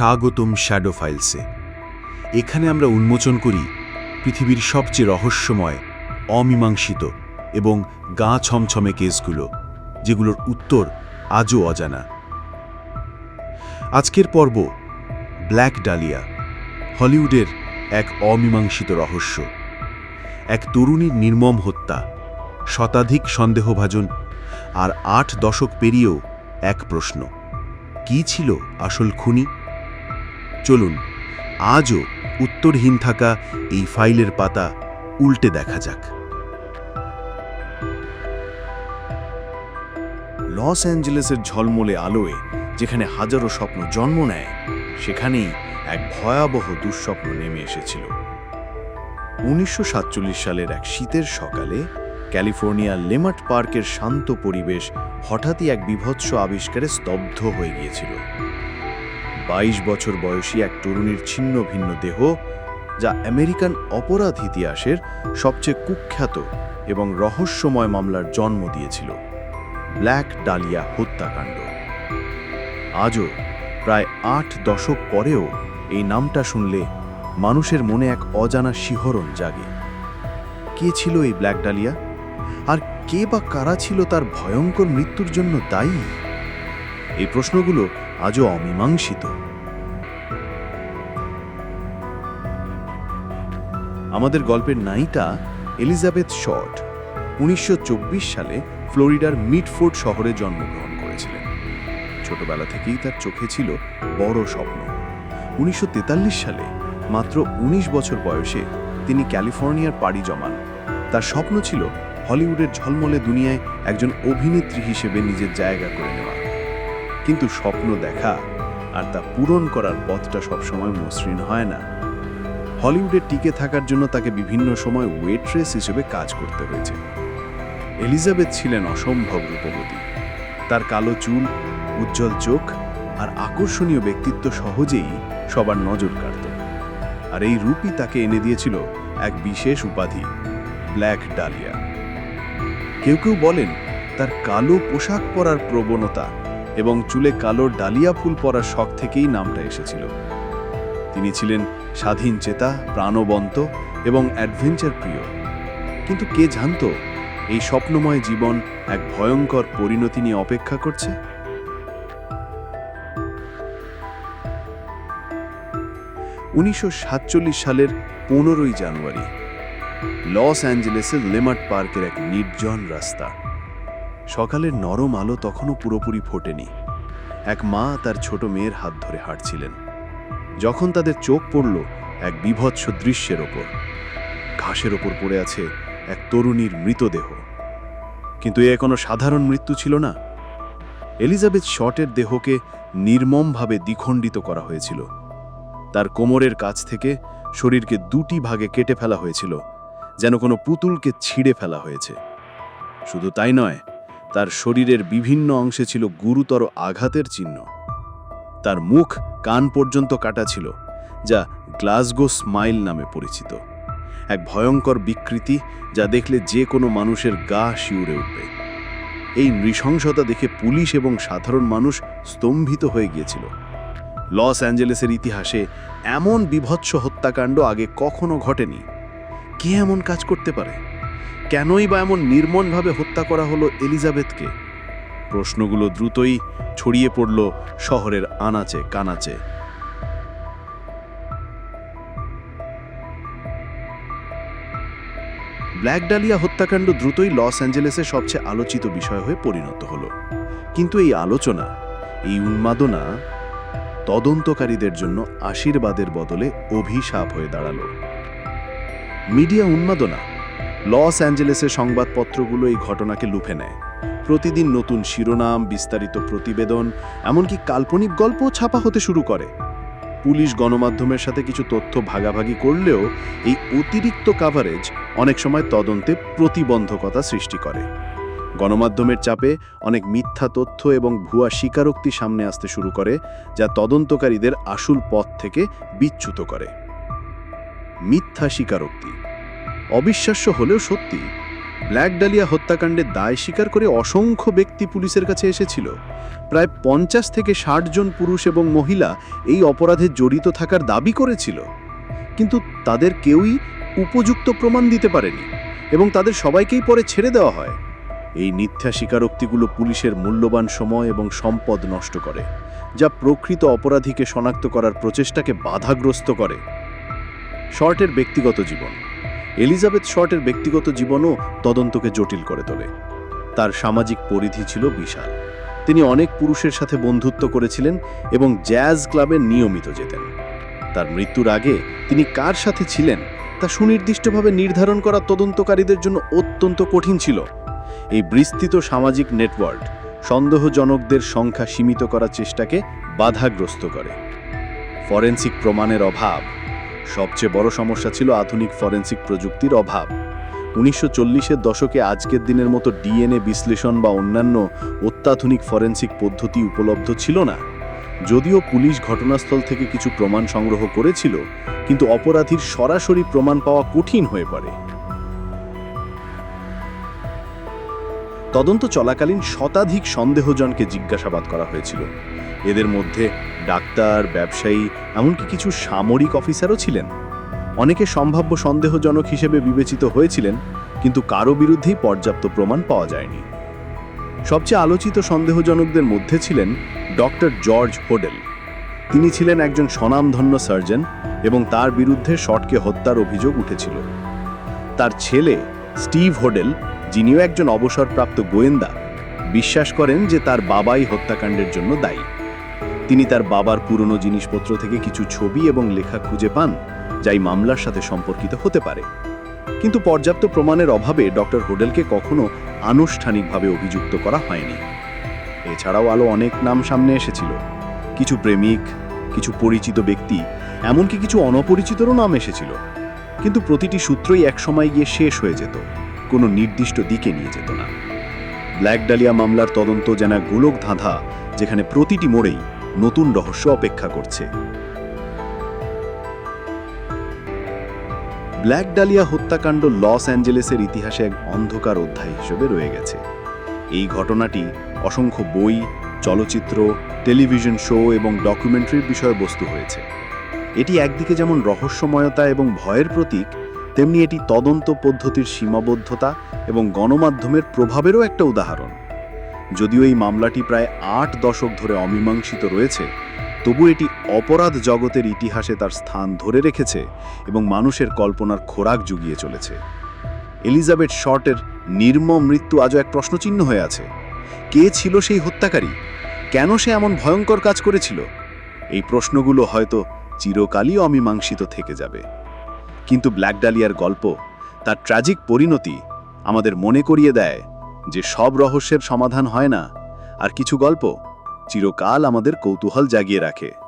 স্বাগতম শ্যাডো ফাইলসে এখানে আমরা উন্মোচন করি পৃথিবীর সবচেয়ে রহস্যময়, অমীমাংসিত এবং গা ছমছমে কেসগুলো, যেগুলোর উত্তর আজও অজানা। আজকের পর্ব ব্ল্যাক ডালিয়া হলিউডের এক অমীমাংসিত রহস্য। এক তরুণীর নির্মম হত্যা, শতাধিক সন্দেহভাজন আর আট দশক পেরিয়েও এক প্রশ্ন, কি ছিল আসল খুনি? চলুন, আজও উত্তরহীন থাকা এই ফাইলের পাতা উল্টে দেখা যাক। লস অ্যাঞ্জেলেসের ঝলমলে আলোয় যেখানে হাজারো স্বপ্ন জন্ম নেয়, সেখানেই এক ভয়াবহ দুঃস্বপ্ন নেমে এসেছিল। উনিশশো সাতচল্লিশ সালের এক শীতের সকালে ক্যালিফোর্নিয়ার লেমাট পার্কের শান্ত পরিবেশ হঠাৎই এক বিভৎস আবিষ্কারে স্তব্ধ হয়ে গিয়েছিল। বাইশ বছর বয়সী এক তরুণীর ছিন্ন ভিন্ন দেহ, যা আমেরিকান অপরাধ ইতিহাসের সবচেয়ে কুখ্যাত এবং রহস্যময় মামলার জন্ম দিয়েছিল, ব্ল্যাক ডালিয়া হত্যাকাণ্ড। আজও প্রায় আট দশক পরেও এই নামটা শুনলে মানুষের মনে এক অজানা শিহরণ জাগে। কে ছিল এই ব্ল্যাক ডালিয়া? আর কে বা কারা ছিল তার ভয়ঙ্কর মৃত্যুর জন্য দায়ী? এই প্রশ্নগুলো আজও অমীমাংসিত। আমাদের গল্পের নায়িকা এলিজাবেথ শর্ট উনিশশো চব্বিশ সালে ফ্লোরিডার মিডফোর্ড শহরে জন্মগ্রহণ করেছিলেন। ছোটবেলা থেকেই তার চোখে ছিল বড় স্বপ্ন। উনিশশো তেতাল্লিশ সালে মাত্র ১৯ বছর বয়সে তিনি ক্যালিফোর্নিয়ার পাড়ি জমান। তার স্বপ্ন ছিল হলিউডের ঝলমলে দুনিয়ায় একজন অভিনেত্রী হিসেবে নিজের জায়গা করে নেওয়া। কিন্তু স্বপ্ন দেখা আর তা পূরণ করার পথটা সবসময় মসৃণ হয় না। হলিউডে টিকে থাকার জন্য তাকে বিভিন্ন সময় ওয়েট্রেস হিসেবে কাজ করতে হয়েছে। এলিজাবেথ ছিলেন অসম্ভব রূপবতী। তার কালো চুল, উজ্জ্বল চোখ আর আকর্ষণীয় ব্যক্তিত্ব সহজেই সবার নজর কাড়ত। আর এই রূপই তাকে এনে দিয়েছিল এক বিশেষ উপাধি, ব্ল্যাক ডালিয়া। কেউ কেউ বলেন তার কালো পোশাক পরার প্রবণতা এবং চুলে কালো ডালিয়া ফুল পরার শখ থেকেই নামটা এসেছিল। তিনি ছিলেন স্বাধীন চেতা, প্রাণবন্ত এবং অ্যাডভেঞ্চার প্রিয়। কিন্তু কে জানতো, এই স্বপ্নময় জীবন এক ভয়ঙ্কর পরিণতি নিয়ে অপেক্ষা করছে? উনিশশো সাতচল্লিশ সালের পনেরোই জানুয়ারি, লস অ্যাঞ্জেলেসের লেমার্ট পার্কের এক নির্জন রাস্তা। সকালের নরম আলো তখনও পুরোপুরি ফোটেনি। এক মা তার ছোট মেয়ের হাত ধরে হাঁটছিলেন। যখন তাদের চোখ পড়ল এক বিভৎস দৃশ্যের ওপর। ঘাসের ওপর পড়ে আছে এক তরুণীর মৃতদেহ। কিন্তু এ কোনো সাধারণ মৃত্যু ছিল না। এলিজাবেথ শটের দেহকে নির্মমভাবে দ্বিখণ্ডিত করা হয়েছিল। তার কোমরের কাছ থেকে শরীরকে দুটি ভাগে কেটে ফেলা হয়েছিল, যেন কোনো পুতুলকে ছিঁড়ে ফেলা হয়েছে। শুধু তাই নয় তার শরীরের বিভিন্ন অংশে ছিল গুরুতর আঘাতের চিহ্ন। তার মুখ কান পর্যন্ত কাটা ছিল, যা গ্লাসগো স্মাইল নামে পরিচিত। এক ভয়ঙ্কর বিকৃতি যা দেখলে যে কোনো মানুষের গা শিউরে উঠবে। এই নৃশংসতা দেখে পুলিশ এবং সাধারণ মানুষ স্তম্ভিত হয়ে গিয়েছিল। লস অ্যাঞ্জেলেসের ইতিহাসে এমন বিভৎস হত্যাকাণ্ড আগে কখনো ঘটেনি। কে এমন কাজ করতে পারে? কেনই বা এমন নির্মমভাবে হত্যা করা হলো এলিজাবেথকে? প্রশ্নগুলো দ্রুতই ছড়িয়ে পড়ল শহরের আনাচে কানাচে। ব্ল্যাক ডালিয়া হত্যাকাণ্ড দ্রুতই লস অ্যাঞ্জেলেসের সবচেয়ে আলোচিত বিষয় হয়ে পরিণত হলো। কিন্তু এই আলোচনা, এই উন্মাদনা তদন্তকারীদের জন্য আশীর্বাদের বদলে অভিশাপ হয়ে দাঁড়াল। মিডিয়া উন্মাদনা লস অ্যাঞ্জেলেসের সংবাদপত্রগুলো এই ঘটনাকে লুফে নেয়। প্রতিদিন নতুন শিরোনাম, বিস্তারিত প্রতিবেদন, এমনকি কাল্পনিক গল্পও ছাপা হতে শুরু করে। পুলিশ গণমাধ্যমের সাথে কিছু তথ্য ভাগাভাগি করলেও এই অতিরিক্ত কাভারেজ অনেক সময় তদন্তে প্রতিবন্ধকতা সৃষ্টি করে। গণমাধ্যমের চাপে অনেক মিথ্যা তথ্য এবং ভুয়া স্বীকারোক্তি সামনে আসতে শুরু করে, যা তদন্তকারীদের আসল পথ থেকে বিচ্যুত করে। মিথ্যা স্বীকারোক্তি অবিশ্বাস্য হলেও সত্যি, ব্ল্যাক ডালিয়া হত্যাকাণ্ডের দায় স্বীকার করে অসংখ্য ব্যক্তি পুলিশের কাছে এসেছিল। প্রায় পঞ্চাশ থেকে ষাট জন পুরুষ এবং মহিলা এই অপরাধে জড়িত থাকার দাবি করেছিল। কিন্তু তাদের কেউই উপযুক্ত প্রমাণ দিতে পারেনি এবং তাদের সবাইকেই পরে ছেড়ে দেওয়া হয়। এই মিথ্যা স্বীকারোক্তিগুলো পুলিশের মূল্যবান সময় এবং সম্পদ নষ্ট করে, যা প্রকৃত অপরাধীকে শনাক্ত করার প্রচেষ্টাকে বাধাগ্রস্ত করে। শর্টের ব্যক্তিগত জীবন। এলিজাবেথ শর্টের ব্যক্তিগত জীবনও তদন্তকে জটিল করে তোলে। তার সামাজিক পরিধি ছিল বিশাল। তিনি অনেক পুরুষের সাথে বন্ধুত্ব করেছিলেন এবং জ্যাজ ক্লাবে নিয়মিত যেতেন। তার মৃত্যুর আগে তিনি কার সাথে ছিলেন তা সুনির্দিষ্টভাবে নির্ধারণ করা তদন্তকারীদের জন্য অত্যন্ত কঠিন ছিল। এই বিস্তৃত সামাজিক নেটওয়ার্ক সন্দেহজনকদের সংখ্যা সীমিত করার চেষ্টাকে বাধাগ্রস্ত করে। ফরেন্সিক প্রমাণের অভাব সবচেয়ে বড় সমস্যা ছিল আধুনিক ফরেন্সিক প্রযুক্তির অভাব। উনিশশো চল্লিশের দশকে আজকের দিনের মতো ডিএনএ বিশ্লেষণ বা অন্যান্য অত্যাধুনিক ফরেন্সিক পদ্ধতি উপলব্ধ ছিল না। যদিও পুলিশ ঘটনাস্থল থেকে কিছু প্রমাণ সংগ্রহ করেছিল, কিন্তু অপরাধীর সরাসরি প্রমাণ পাওয়া কঠিন হয়ে পড়ে। তদন্ত চলাকালীন শতাধিক সন্দেহজনকে জিজ্ঞাসাবাদ করা হয়েছিল। এদের মধ্যে ডাক্তার, ব্যবসায়ী, এমনকি কিছু সামরিক অফিসারও ছিলেন। অনেকে সম্ভাব্য সন্দেহজনক হিসেবে বিবেচিত হয়েছিলেন, কিন্তু কারও বিরুদ্ধেই পর্যাপ্ত প্রমাণ পাওয়া যায়নি। সবচেয়ে আলোচিত সন্দেহজনকদের মধ্যে ছিলেন ডক্টর জর্জ হোডেল। তিনি ছিলেন একজন স্বনামধন্য সার্জন এবং তার বিরুদ্ধে শটকে হত্যার অভিযোগ উঠেছিল। তার ছেলে, স্টিভ হোডেল, যিনিও একজন অবসরপ্রাপ্ত গোয়েন্দা, বিশ্বাস করেন যে তার বাবাই হত্যাকাণ্ডের জন্য দায়ী। তিনি তার বাবার পুরনো জিনিসপত্র থেকে কিছু ছবি এবং লেখা খুঁজে পান, যাই মামলার সাথে সম্পর্কিত হতে পারে। কিন্তু পর্যাপ্ত প্রমাণের অভাবে ডক্টর হোডেলকে কখনো আনুষ্ঠানিকভাবে অভিযুক্ত করা হয়নি। এছাড়াও আলো অনেক নাম সামনে এসেছিল। কিছু প্রেমিক, কিছু পরিচিত ব্যক্তি, এমনকি কিছু অনপরিচিতরও নাম এসেছিল। কিন্তু প্রতিটি সূত্রই একসময় গিয়ে শেষ হয়ে যেত, কোনো নির্দিষ্ট দিকে নিয়ে যেত না। ব্ল্যাক ডালিয়া মামলার তদন্ত যেন গোলক ধাঁধা যেখানে প্রতিটি মোড়েই নতুন রহস্য অপেক্ষা করছে। ব্ল্যাক ডালিয়া হত্যাকাণ্ড লস অ্যাঞ্জেলেসের ইতিহাসে এক অন্ধকার অধ্যায় হিসেবে রয়ে গেছে। এই ঘটনাটি অসংখ্য বই, চলচ্চিত্র, টেলিভিশন শো এবং ডকুমেন্টারির বিষয়বস্তু হয়েছে। এটি একদিকে যেমন রহস্যময়তা এবং ভয়ের প্রতীক, তেমনি এটি তদন্ত পদ্ধতির সীমাবদ্ধতা এবং গণমাধ্যমের প্রভাবেরও একটা উদাহরণ। যদিও এই মামলাটি প্রায় আট দশক ধরে অমীমাংসিত রয়েছে, তবু এটি অপরাধ জগতের ইতিহাসে তার স্থান ধরে রেখেছে এবং মানুষের কল্পনার খোরাক জুগিয়ে চলেছে। এলিজাবেথ শর্টের নির্মম মৃত্যু আজও এক প্রশ্নচিহ্ন হয়ে আছে। কে ছিল সেই হত্যাকারী? কেন সে এমন ভয়ঙ্কর কাজ করেছিল? এই প্রশ্নগুলো হয়তো চিরকালই অমীমাংসিত থেকে যাবে। কিন্তু ব্ল্যাক ডালিয়ার গল্প, তার ট্র্যাজিক পরিণতি আমাদের মনে করিয়ে দেয় যে সব রহস্যের সমাধান হয় না। আর কিছু গল্প চিরকাল আমাদের কৌতূহল জাগিয়ে রাখে।